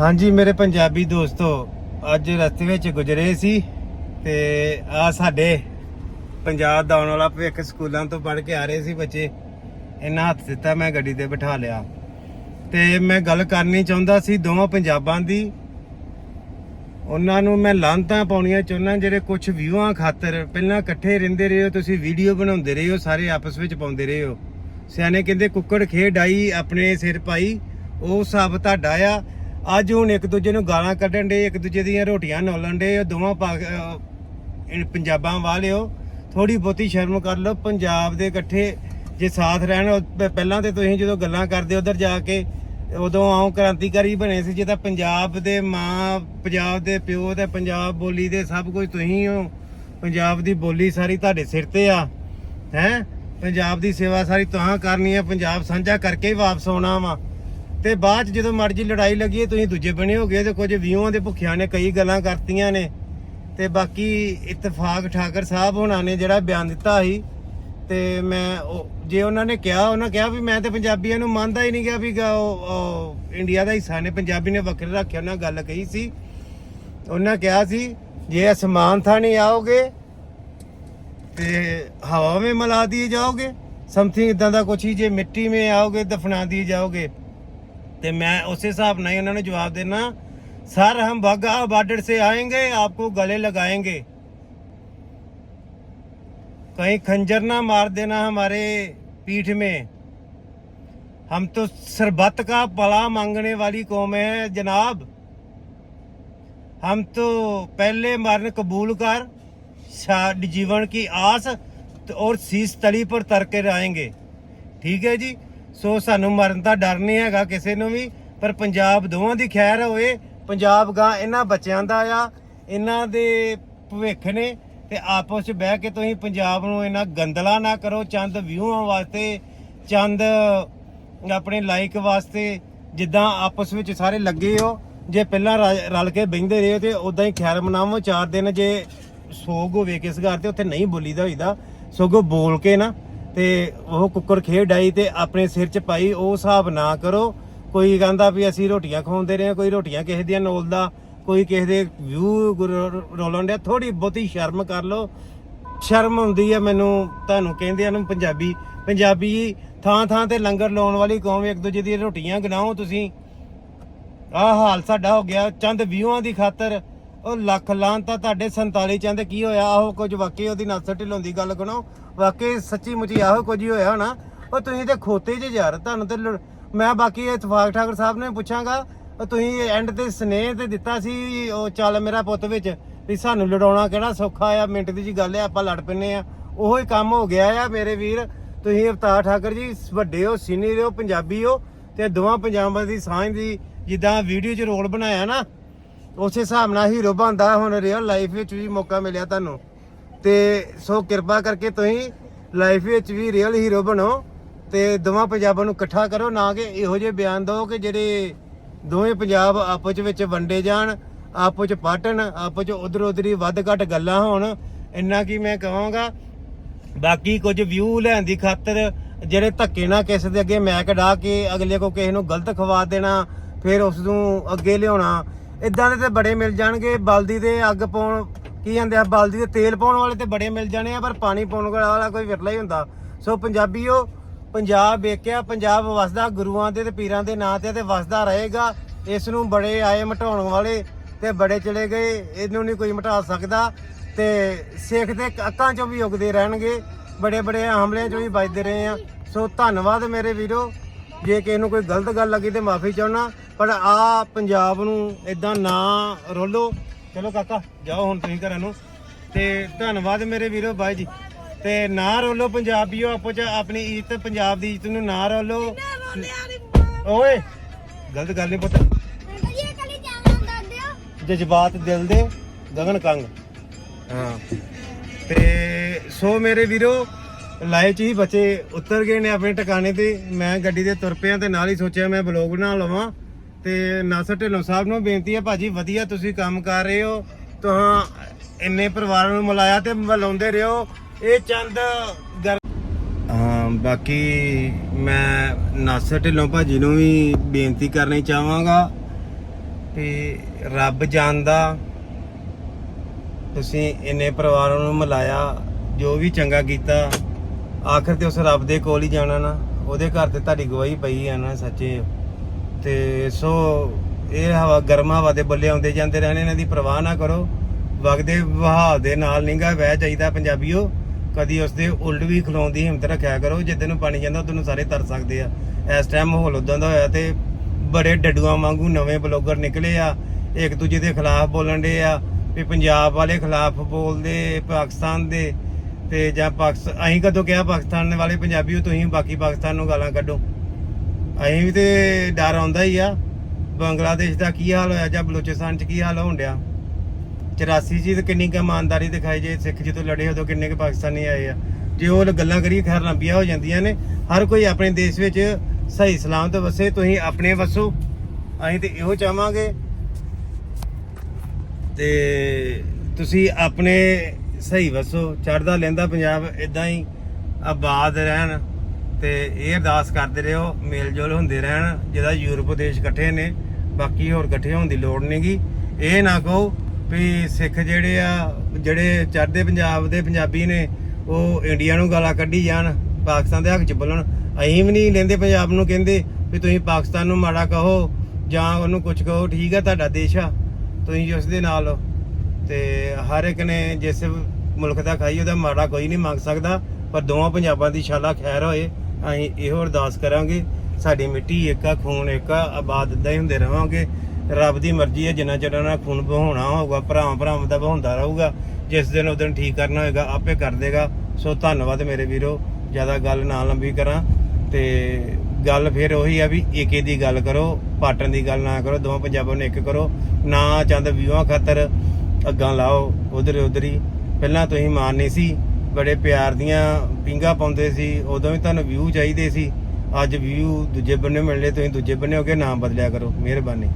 ਹਾਂਜੀ, ਮੇਰੇ ਪੰਜਾਬੀ ਦੋਸਤੋ, ਅੱਜ ਰਸਤੇ ਵਿੱਚ ਗੁਜ਼ਰੇ ਸੀ ਤੇ ਆ ਸਾਡੇ ਪੰਜਾਬ ਦਾ ਆਉਣ ਵਾਲਾ ਭਵਿੱਖ ਸਕੂਲਾਂ ਤੋਂ ਪੜ੍ਹ ਕੇ ਆ ਰਹੇ ਸੀ ਬੱਚੇ। ਇਹਨਾਂ ਹੱਥ ਦਿੱਤਾ ਮੈਂ, ਗੱਡੀ ਤੇ ਬਿਠਾ ਲਿਆ। ਤੇ ਮੈਂ ਗੱਲ ਕਰਨੀ ਚਾਹੁੰਦਾ ਸੀ ਦੋਵਾਂ ਪੰਜਾਬਾਂ ਦੀ। ਉਹਨਾਂ ਨੂੰ ਮੈਂ ਲਾਂਤਾਂ ਪਾਉਣੀਆਂ ਚਾਹੁੰਦਾ, ਜਿਹੜੇ ਕੁਝ ਵਿਊਆਂ ਖਾਤਰ ਪਹਿਲਾਂ ਇਕੱਠੇ ਰਹਿੰਦੇ ਰਹੇ ਹੋ, ਤੁਸੀਂ ਵੀਡੀਓ ਬਣਾਉਂਦੇ ਰਹੇ ਹੋ, ਸਾਰੇ ਆਪਸ ਵਿੱਚ ਪਾਉਂਦੇ ਰਹੇ ਹੋ। ਸਿਆਣੇ ਕਹਿੰਦੇ, ਕੁੱਕੜ ਖੇਡ ਆਈ, ਆਪਣੇ ਸਿਰ ਪਾਈ, ਉਹ ਸਭ ਤੁਹਾਡਾ ਆ। ਅੱਜ ਹੁਣ ਇੱਕ ਦੂਜੇ ਨੂੰ ਗਾਲਾਂ ਕੱਢਣ ਦੇ ਇੱਕ ਦੂਜੇ ਦੀਆਂ ਰੋਟੀਆਂ ਨੋਲਣ ਦੇ ਦੋਵਾਂ ਪਾ- ਅਹ ਇਹ ਪੰਜਾਬਾਂ ਵਾਲਿਓ ਥੋੜੀ ਬਹੁਤੀ ਸ਼ਰਮ ਕਰ ਲਓ, ਪੰਜਾਬ ਦੇ ਇਕੱਠੇ ਜੇ ਸਾਥ ਰਹਿਣ ਪਹਿਲਾਂ ਤੇ ਤੁਸੀਂ ਜਦੋਂ ਗੱਲਾਂ ਕਰਦੇ ਉਧਰ ਜਾ ਕੇ, ਉਦੋਂ ਆਉਂ ਕ੍ਰਾਂਤੀਕਾਰੀ ਬਣੇ ਸੀ, ਜੇ ਤਾਂ ਪੰਜਾਬ ਦੇ ਮਾਂ, ਪੰਜਾਬ ਦੇ ਪਿਓ ਤੇ ਪੰਜਾਬ ਬੋਲੀ ਦੇ ਸਭ ਕੁਝ ਤੁਸੀਂ ਹੋ। ਪੰਜਾਬ ਦੀ ਬੋਲੀ ਸਾਰੀ ਤੁਹਾਡੇ ਸਿਰ ਤੇ ਆ, ਹੈ? ਪੰਜਾਬ ਦੀ ਸੇਵਾ ਸਾਰੀ ਤੁਹਾਂ ਕਰਨੀ ਹੈ ਪੰਜਾਬ ਸਾਂਝਾ ਕਰਕੇ ਹੀ ਵਾਪਸ ਆਉਣਾ ਵਾ। ਤੇ ਬਾਅਦ ਚ ਜਦੋਂ ਮਰਜ਼ੀ ਲੜਾਈ ਲੱਗੀ, ਤੁਸੀਂ ਦੂਜੇ ਬਣੇ ਹੋਗੇ ਤੇ ਕੁਝ ਵਿਊਆਂ ਦੇ ਭੁੱਖਿਆਂ ਨੇ ਕਈ ਗੱਲਾਂ ਕਰਤੀਆਂ ਨੇ। ਤੇ ਬਾਕੀ ਇਤਫਾਕ ਠਾਕਰ ਸਾਹਿਬ ਹੋਣਾ ਨੇ ਜਿਹੜਾ ਬਿਆਨ ਦਿੱਤਾ ਸੀ, ਤੇ ਮੈਂ ਜੇ ਉਹਨਾਂ ਨੇ ਕਿਹਾ, ਉਹਨਾਂ ਕਿਹਾ ਵੀ ਮੈਂ ਤੇ ਪੰਜਾਬੀਆਂ ਨੂੰ ਮੰਨਦਾ ਹੀ ਨਹੀਂ ਗਿਆ ਵੀ ਉਹ ਇੰਡੀਆ ਦਾ ਹਿੱਸਾ ਨੇ। ਪੰਜਾਬੀ ਨੇ ਵੱਖਰੇ ਰੱਖਿਆ, ਉਹਨਾਂ ਗੱਲ ਕਹੀ ਸੀ। ਉਹਨਾਂ ਕਿਹਾ ਸੀ, ਜੇ ਅਸਮਾਨ ਥਾ ਨਹੀਂ ਆਓਗੇ ਤੇ ਹਵਾ ਵਿੱਚ ਮਲਾ ਦੀ ਜਾਓਗੇ, ਸਮਥਿੰਗ ਇਦਾਂ ਦਾ ਕੁਝ ਹੀ, ਜੇ ਮਿੱਟੀ ਵਿੱਚ ਆਓਗੇ, ਦਫਨਾ ਦਿਏ ਜਾਓਗੇ। ਤੇ ਮੈਂ ਉਸੇ ਹਿਸਾਬ ਨਾਲ ਹੀ ਉਹਨਾਂ ਨੂੰ ਜਵਾਬ ਦੇਣਾ सर हम बाघा बॉर्डर से आएंगे आपको गले लगाएंगे कहीं खंजर ना मार देना हमारे पीठ में हम तो सरबत का पला मांगने वाली कौम है जनाब हम तो पहले मरण कबूल कर साड जीवन की आस तो और ਸੀਸ ਤਲੀ ਪਰ ਤਰ ਕੇ ਆਏਂਗੇ ਠੀਕ ਹੈ ਜੀ ਸੋ ਸਾਨੂੰ ਮਰਨ ਦਾ ਡਰ ਨਹੀਂ ਹੈਗਾ ਕਿਸੇ ਨੂੰ ਵੀ, ਪਰ ਪੰਜਾਬ ਦੋਵਾਂ ਦੀ ਖੈਰ ਹੋਵੇ, ਪੰਜਾਬ ਗਾਂ ਇਹਨਾਂ ਬੱਚਿਆਂ ਦਾ ਆ, ਇਹਨਾਂ ਦੇ ਭਵਿੱਖ ਨੇ, ਤੇ ਆਪਸ ਵਿੱਚ ਬਹਿ ਕੇ ਤੁਸੀਂ ਪੰਜਾਬ ਨੂੰ ਇਹਨਾਂ ਗੰਦਲਾ ਨਾ ਕਰੋ, ਚੰਦ ਵਿਊਆਂ ਵਾਸਤੇ, ਚੰਦ ਆਪਣੇ ਲਾਈਕ ਵਾਸਤੇ, ਜਿੱਦਾਂ ਆਪਸ ਵਿੱਚ ਸਾਰੇ ਲੱਗੇ ਹੋ, ਜੇ ਪਹਿਲਾਂ ਰ- ਰਲ ਕੇ ਬਹਿੰਦੇ ਰਹੇ ਤੇ ਉਦਾਂ ਹੀ ਖੈਰ ਮਨਾਵੋ, ਚਾਰ ਦਿਨ ਜੇ ਸੋਗ ਹੋਵੇ ਕਿਸ ਘਰ ਤੇ, ਉੱਥੇ ਨਹੀਂ ਬੋਲੀਦਾ ਹੋਈਦਾ, ਸਗੋਂ ਬੋਲ ਕੇ ਨਾ ਤੇ ਉਹ ਕੁੱਕਰ ਖੇਡ ਆਈ ਤੇ ਆਪਣੇ ਸਿਰ 'ਚ ਪਾਈ ਉਹ ਹਿਸਾਬ ਨਾ ਕਰੋ। ਕੋਈ ਕਹਿੰਦਾ ਵੀ ਅਸੀਂ ਰੋਟੀਆਂ ਖਵਾਉਂਦੇ ਰਹੇ ਹਾਂ, ਕੋਈ ਰੋਟੀਆਂ ਕਿਸੇ ਦੀਆਂ ਨੋਲਦਾ ਕੋਈ ਕਿਸੇ ਦੇ ਵਿਊ ਰੋਲਣ ਡਿਆ ਥੋੜੀ ਬਹੁਤੀ ਸ਼ਰਮ ਕਰ ਲਓ। ਸ਼ਰਮ ਹੁੰਦੀ ਹੈ ਮੈਨੂੰ ਤੁਹਾਨੂੰ ਕਹਿੰਦੇ ਹਨ ਪੰਜਾਬੀ ਪੰਜਾਬੀ ਥਾਂ ਥਾਂ ਤੇ ਲੰਗਰ ਲਾਉਣ ਵਾਲੀ ਕੌਮ ਇੱਕ ਦੂਜੇ ਦੀਆਂ ਰੋਟੀਆਂ ਗਨਾਓ ਤੁਸੀਂ। ਆਹ ਹਾਲ ਸਾਡਾ ਹੋ ਗਿਆ ਚੰਦ ਵਿਊਆਂ ਦੀ ਖਾਤਰ ਉਹ ਲੱਖ ਲਾਂ ਤਾਂ ਤੁਹਾਡੇ 47 ਚੰਦ ਕੀ ਹੋਇਆ? ਆਹੋ ਕੁਝ ਵਾਕਈ ਉਹਦੀ ਨਸ ਢਿੱਲੋਂ ਦੀ ਗੱਲ ਗਣੋ ਵਾਕਈ ਸੱਚੀ ਮੁੱਚੀ ਆਹੋ ਕੁਝ ਹੀ ਹੋਇਆ ਹੋਣਾ। ਉਹ ਤੁਸੀਂ ਤੇ ਖੋਤੇ 'ਚ ਯਾਰ, ਤੁਹਾਨੂੰ ਤੇ ਲੜ- ਮੈਂ ਬਾਕੀ ਇਤਫਾਕ ਠਾਕੁਰ ਸਾਹਿਬ ਨੇ ਪੁੱਛਾਂਗਾ। ਉਹ ਤੁਸੀਂ ਐਂਡ ਤੇ ਸਨੇਹ ਤੇ ਦਿੱਤਾ ਸੀ ਉਹ ਚੱਲ ਮੇਰਾ ਪੁੱਤ ਵਿੱਚ ਵੀ ਸਾਨੂੰ ਲੜਾਉਣਾ ਕਿਹੜਾ ਸੌਖਾ ਆ, ਮਿੰਟ ਦੀ ਜੀ ਗੱਲ ਆ, ਆਪਾਂ ਲੜ ਪੈਨੇ ਆ। ਉਹੋ ਹੀ ਕੰਮ ਹੋ ਗਿਆ ਆ ਮੇਰੇ ਵੀਰ। ਤੁਸੀਂ ਅਵਤਾਰ ਠਾਕਰ ਜੀ, ਵੱਡੇ ਹੋ, ਸੀਨੀਅਰ ਹੋ, ਪੰਜਾਬੀ ਹੋ ਤੇ ਦੋਵਾਂ ਪੰਜਾਬਾਂ ਦੀ ਸਾਂਝ ਦੀ ਜਿੱਦਾਂ ਵੀਡੀਓ 'ਚ ਰੋਲ ਬਣਾਇਆ ਨਾ ਉਸੇ ਹਿਸਾਬ ਨਾਲ ਹੀਰੋ ਬਣਦਾ ਹੁਣ ਰੀਅਲ ਲਾਈਫ ਵਿੱਚ ਵੀ ਮੌਕਾ ਮਿਲਿਆ ਤੁਹਾਨੂੰ। ਤੇ ਸੋ ਕਿਰਪਾ ਕਰਕੇ ਤੁਸੀਂ ਲਾਈਫ ਵਿੱਚ ਵੀ ਰੀਅਲ ਹੀਰੋ ਬਣੋ ਤੇ ਦੋਵਾਂ ਪੰਜਾਬਾਂ ਨੂੰ ਇਕੱਠਾ ਕਰੋ, ਨਾ ਕਿ ਇਹੋ ਜਿਹੇ ਬਿਆਨ ਦਿਓ ਕਿ ਜਿਹੜੇ ਦੋਵੇਂ ਪੰਜਾਬ ਆਪਸ ਵਿੱਚ ਵੰਡੇ ਜਾਣ, ਆਪਸ ਚ ਪਾਟਣ, ਆਪਸ ਚ ਉਧਰ ਉਧਰੀ ਵੱਧ ਘੱਟ ਗੱਲਾਂ ਹੋਣ, ਇੰਨਾ ਕੀ ਮੈਂ ਕਹਾਂਗਾ। ਬਾਕੀ ਕੁਝ ਵਿਊ ਲੈਣ ਦੀ ਖਾਤਰ ਜਿਹੜੇ ਧੱਕੇ ਨਾਲ ਕਿਸੇ ਦੇ ਅੱਗੇ ਮੈਕ ਡਾ ਕੇ ਅਗਲੇ ਕੋ ਕਿਸੇ ਨੂੰ ਗਲਤ ਖਵਾ ਦੇਣਾ, ਫਿਰ ਉਸ ਨੂੰ ਅੱਗੇ ਲਿਆਉਣਾ ਇਦਾਂ ਦੇ ਤੇ ਬੜੇ ਮਿਲ ਜਾਣਗੇ, ਬਲਦੀ ਦੇ ਅੱਗ ਪਾਉਣ, ਕੀ ਜਾਂਦੇ ਆ, ਬਲਦੀ ਦੇ ਤੇਲ ਪਾਉਣ ਵਾਲੇ ਤੇ ਬੜੇ ਮਿਲ ਜਾਣੇ ਆ, ਪਰ ਪਾਣੀ ਪਾਉਣ ਵਾਲਾ ਕੋਈ ਵਿਰਲਾ ਹੀ ਹੁੰਦਾ। ਸੋ ਪੰਜਾਬੀਓ, ਪੰਜਾਬ ਵੇਖਿਆ, ਪੰਜਾਬ ਵਸਦਾ, ਗੁਰੂਆਂ ਦੇ ਤੇ ਪੀਰਾਂ ਦੇ ਨਾਂ ਤੇ ਤੇ ਵਸਦਾ ਰਹੇਗਾ। ਇਸ ਨੂੰ ਬੜੇ ਆਏ ਮਟਾਉਣ ਵਾਲੇ ਤੇ ਬੜੇ ਚਲੇ ਗਏ, ਇਹਨੂੰ ਨਹੀਂ ਕੋਈ ਮਟਾ ਸਕਦਾ। ਤੇ ਸਿੱਖ ਦੇ ਅੱਕਾਂ ਚੋਂ ਵੀ ਉਗਦੇ ਰਹਿਣਗੇ ਬੜੇ ਬੜੇ ਹਮਲਿਆਂ ਚੋਂ ਵੀ ਬਚਦੇ ਰਹੇ ਆ। ਸੋ ਧੰਨਵਾਦ ਮੇਰੇ ਵੀਰੋ। ਜੇ ਕਿਸੇ ਨੂੰ ਕੋਈ ਗਲਤ ਗੱਲ ਲੱਗੀ ਤੇ ਮਾਫੀ ਚਾਹਣਾ ਪਰ ਆ ਪੰਜਾਬ ਨੂੰ ਇਦਾਂ ਨਾ ਰੋਲੋ। ਚਲੋ ਕਾਕਾ ਜਾਓ ਹੁਣ ਤੁਸੀਂ ਘਰਾਂ ਨੂੰ। ਤੇ ਧੰਨਵਾਦ ਮੇਰੇ ਵੀਰੋ ਬਾਈ ਜੀ। ਤੇ ਨਾ ਰੋਲੋ ਪੰਜਾਬੀਓ ਆਪੋ ਚ ਆਪਣੀ ਇੱਜ਼ਤ ਪੰਜਾਬ ਦੀ ਇੱਜ਼ਤ ਨੂੰ ਨਾ ਰੋਲੋ। ਓਏ ਗਲਤ ਗੱਲ ਨਹੀਂ ਪਤਾ। ਜਜ਼ਬਾਤ ਦਿਲ ਦੇ ਗਗਨ ਕੰਗ। ਹਾਂ। ਤੇ ਸੋ ਮੇਰੇ ਵੀਰੋ ਲਾਈਵ ਚ ਹੀ ਬੱਚੇ ਉਤਰ ਗਏ ਨੇ ਆਪਣੇ ਟਿਕਾਣੇ ਤੇ। ਮੈਂ ਗੱਡੀ ਦੇ ਤੁਰ ਪਿਆ ਤੇ ਨਾਲ ਹੀ ਸੋਚਿਆ ਮੈਂ ਬਲੌਗ ਬਣਾ ਲਵਾਂ। ਤੇ ਨਾਸਰ ਢਿੱਲੋਂ ਸਾਹਿਬ ਨੂੰ ਬੇਨਤੀ ਹੈ, ਭਾਜੀ ਵਧੀਆ ਤੁਸੀਂ ਕੰਮ ਕਰ ਰਹੇ ਹੋ। ਤੁਹਾਂ ਇੰਨੇ ਪਰਿਵਾਰਾਂ ਨੂੰ ਮਿਲਾਇਆ ਤੇ ਮਿਲਾਉਂਦੇ ਰਹੋ। ਇਹ ਚੰਦ ਗਰ- ਹਾਂ, ਬਾਕੀ ਮੈਂ ਨਾਸਰ ਢਿੱਲੋਂ ਭਾਜੀ ਨੂੰ ਵੀ ਬੇਨਤੀ ਕਰਨੀ ਚਾਹਾਂਗਾ ਵੀ ਰੱਬ ਜਾਣਦਾ ਤੁਸੀਂ ਇੰਨੇ ਪਰਿਵਾਰਾਂ ਨੂੰ ਮਿਲਾਇਆ, ਜੋ ਵੀ ਚੰਗਾ ਕੀਤਾ। ਆਖਰ ਤੇ ਉਸ ਰੱਬ ਦੇ ਕੋਲ ਹੀ ਜਾਣਾ ਨਾ, ਉਹਦੇ ਘਰ ਤੇ ਤੁਹਾਡੀ ਗਵਾਹੀ ਪਈ ਆ ਨਾ ਸੱਚੇ। ਤੇ ਸੋ ਇਹ ਹਵਾ ਗਰਮ ਹਵਾ ਦੇ ਬੱਲੇ ਆਉਂਦੇ ਜਾਂਦੇ ਰਹਿਣੇ, ਇਹਨਾਂ ਦੀ ਪਰਵਾਹ ਨਾ ਕਰੋ। ਵਗਦੇ ਵਹਾਅ ਦੇ ਨਾਲ ਨਿੰਗਾ ਵਹਿ ਚਾਹੀਦਾ ਪੰਜਾਬੀਓ। ਕਦੀ ਉਸ ਦੇ ਉਲਟ ਵੀ ਖਲੋਣ ਦੀ ਹਿੰਮਤ ਰੱਖਿਆ ਕਰੋ ਜਿੱਦਨ ਨੂੰ ਪਾਣੀ ਜਾਂਦਾ ਉਦੋਂ ਨੂੰ ਸਾਰੇ ਤਰ ਸਕਦੇ ਆ। ਇਸ ਟਾਈਮ ਮਾਹੌਲ ਉਦਾਂ ਦਾ ਹੋਇਆ ਤੇ ਬੜੇ ਡੱਡੂਆਂ ਵਾਂਗੂ ਨਵੇਂ ਬਲੌਗਰ ਨਿਕਲੇ ਆ। ਇੱਕ ਦੂਜੇ ਦੇ ਖਿਲਾਫ ਬੋਲਣ ਦੇ ਆ। ਵੀ ਪੰਜਾਬ ਵਾਲੇ ਖਿਲਾਫ ਬੋਲਦੇ, ਪਾਕਿਸਤਾਨ ਦੇ ਤੇ ਜਾਂ ਪਾਕਿਸਤਾਨ ਅਸੀਂ ਕਦੋਂ ਕਿਹਾ ਪਾਕਿਸਤਾਨ ਦੇ ਵਾਲੇ ਪੰਜਾਬੀਓ ਤੁਸੀਂ ਬਾਕੀ ਪਾਕਿਸਤਾਨ ਨੂੰ ਗਾਲਾਂ ਕੱਢੋ। ਅਸੀਂ ਵੀ ਤੇ ਡਰ ਆਉਂਦਾ ਹੀ ਆ, ਬੰਗਲਾਦੇਸ਼ ਦਾ ਕੀ ਹਾਲ ਹੋਇਆ ਜਾਂ ਬਲੋਚਿਸਤਾਨ ਚ ਕੀ ਹਾਲ ਹੋਣ ਡਿਆ। 84 ਜੀ ਤੇ ਕਿੰਨੀ ਕੁ ਇਮਾਨਦਾਰੀ ਦਿਖਾਈ ਜੇ ਸਿੱਖ ਜਦੋਂ ਲੜੇ ਉਦੋਂ ਕਿੰਨੇ ਕੁ ਪਾਕਿਸਤਾਨੀ ਆਏ ਆ। ਜੇ ਉਹ ਗੱਲਾਂ ਕਰੀਏ, ਖੈਰ ਲੰਬੀਆਂ ਹੋ ਜਾਂਦੀਆਂ ਨੇ। ਹਰ ਕੋਈ ਆਪਣੇ ਦੇਸ਼ ਵਿੱਚ ਸਹੀ ਸਲਾਮਤ ਵਸੇ, ਤੁਸੀਂ ਆਪਣੇ ਵਸੋ। ਅਸੀਂ ਤੇ ਇਹੋ ਚਾਹਾਂਗੇ। ਤੇ ਤੁਸੀਂ ਆਪਣੇ ਸਹੀ ਵਸੋ ਚੜਦਾ ਲੈਂਦਾ ਪੰਜਾਬ ਇਦਾਂ ਹੀ ਆਬਾਦ ਰਹਿਣ ਤੇ ਇਹ ਅਰਦਾਸ ਕਰਦੇ ਰਹੋ ਮੇਲ ਜੋਲ ਹੁੰਦੇ ਰਹਿਣ, ਜਿਹਦਾ ਯੂਰਪ ਦੇਸ਼ ਇਕੱਠੇ ਨੇ, ਬਾਕੀ ਹੋਰ ਇਕੱਠੇ ਹੋਣ ਦੀ ਲੋੜ ਨਹੀਂਗੀ ਇਹ ਨਾ ਕਹੋ ਵੀ ਸਿੱਖ ਜਿਹੜੇ ਆ, ਜਿਹੜੇ ਚੜ੍ਹਦੇ ਪੰਜਾਬ ਦੇ ਪੰਜਾਬੀ ਨੇ, ਉਹ ਇੰਡੀਆ ਨੂੰ ਗਾਲਾਂ ਕੱਢੀ ਜਾਣ, ਪਾਕਿਸਤਾਨ ਦੇ ਹੱਕ ਚ ਬੋਲਣ ਅਸੀਂ ਵੀ ਨਹੀਂ ਲੈਂਦੇ ਪੰਜਾਬ ਨੂੰ ਕਹਿੰਦੇ ਵੀ ਤੁਸੀਂ ਪਾਕਿਸਤਾਨ ਨੂੰ ਮਾੜਾ ਕਹੋ ਜਾਂ ਉਹਨੂੰ ਕੁਝ ਕਹੋ, ਠੀਕ ਆ, ਤੁਹਾਡਾ ਦੇਸ਼ ਆ, ਤੁਸੀਂ ਉਸ ਦੇ ਨਾਲ ਹੋ। ਤੇ ਹਰ ਇੱਕ ਨੇ ਜਿਸ ਮੁਲਕ ਦਾ ਖਾਈ ਉਹਦਾ ਮਾੜਾ ਕੋਈ ਨਹੀਂ ਮੰਗ ਸਕਦਾ, ਪਰ ਦੋਵਾਂ ਪੰਜਾਬਾਂ ਦੀ ਇਨਸ਼ਾਅੱਲਾ ਖੈਰ ਹੋਏ, ਅਸੀਂ ਇਹੋ ਅਰਦਾਸ ਕਰਾਂਗੇ, ਸਾਡੀ ਮਿੱਟੀ ਇੱਕ ਆ, ਖੂਨ ਇੱਕ ਆ, ਆਬਾਦ ਇਦਾਂ ਹੀ ਹੁੰਦੇ ਰਵਾਂਗੇ। ਰੱਬ ਦੀ ਮਰਜ਼ੀ ਹੈ, ਜਿੰਨਾ ਚਿਰ ਉਹਨਾਂ ਖੂਨ ਬਹਾਉਣਾ ਹੋਊਗਾ, ਭਰਾਵਾਂ ਭਰਾਵਾਂ ਦਾ ਬਹਾਉਂਦਾ ਰਹੂਗਾ, ਜਿਸ ਦਿਨ ਉਹ ਦਿਨ ਠੀਕ ਕਰਨਾ ਹੋਏਗਾ, ਆਪੇ ਕਰ ਦੇਗਾ। ਸੋ ਧੰਨਵਾਦ ਮੇਰੇ ਵੀਰੋ, ਜ਼ਿਆਦਾ ਗੱਲ ਨਾ ਲੰਬੀ ਕਰਾਂ, ਤੇ ਗੱਲ ਫਿਰ ਉਹੀ ਆ ਵੀ ਏਕੇ ਦੀ ਗੱਲ ਕਰੋ, ਪਾਟਣ ਦੀ ਗੱਲ ਨਾ ਕਰੋ, ਦੋਵਾਂ ਪੰਜਾਬਾਂ ਨੂੰ ਇੱਕ ਕਰੋ। ਨਾ ਚੰਦ ਵਿਵਾਹ ਖਾਤਰ ਅੱਗਾਂ ਲਾਓ, ਉਧਰ ਉਧਰ ਹੀ। ਪਹਿਲਾਂ ਤੁਸੀਂ ਮਾਰਨੀ ਸੀ। ਬੜੇ ਪਿਆਰ ਦੀਆਂ ਪਿੰਗਾ ਪਾਉਂਦੇ ਸੀ। ਉਦੋਂ ਵੀ ਤੁਹਾਨੂੰ ਵਿਊ ਚਾਹੀਦੇ ਸੀ। ਅੱਜ ਵਿਊ ਦੂਜੇ ਬੰਨੇ ਮਿਲਣੇ, ਤੁਸੀਂ ਦੂਜੇ ਬੰਨੇ ਹੋ ਕੇ ਨਾਮ ਬਦਲਿਆ ਕਰੋ। ਮਿਹਰਬਾਨੀ।